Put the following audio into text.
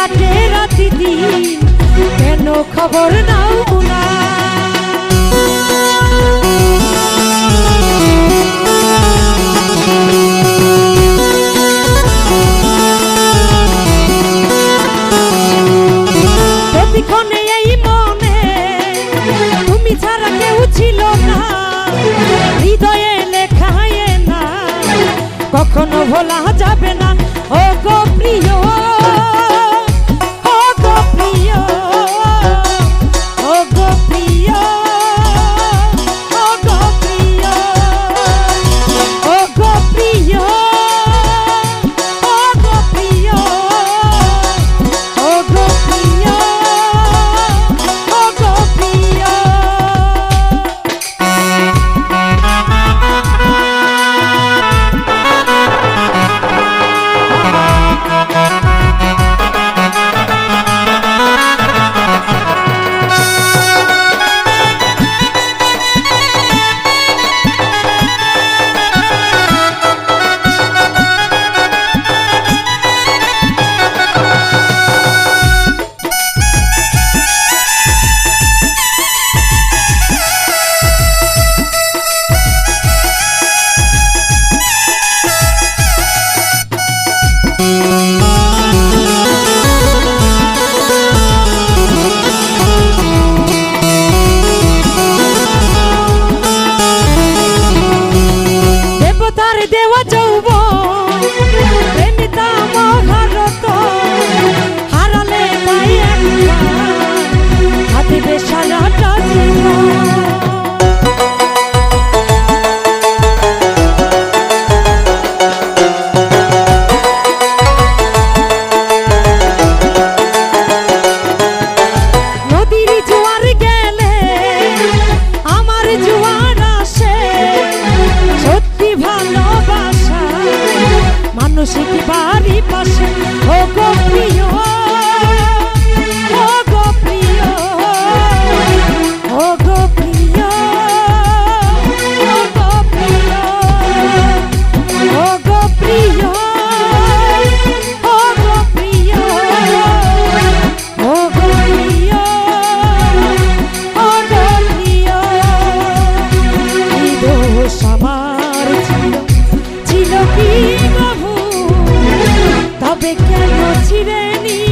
কাটে রাতি কেন খবর নাও এই তুমি ছাড়া না। হৃদয়ে না কখনো ভোলা যাবে llevo a মাসিক বাড়ি পাশে। ও গোপ্রিয় ও গোপ্রিয় ও গোপ্রিয় ও গোপ্রিয় ও গোপ্রিয় ও গোপ্রিয় ও গোপ্রিয় ও গোপ্রিয় দোষ আমার ছিল ছিল কি? তবে কেন ছিড়ে নিয়ে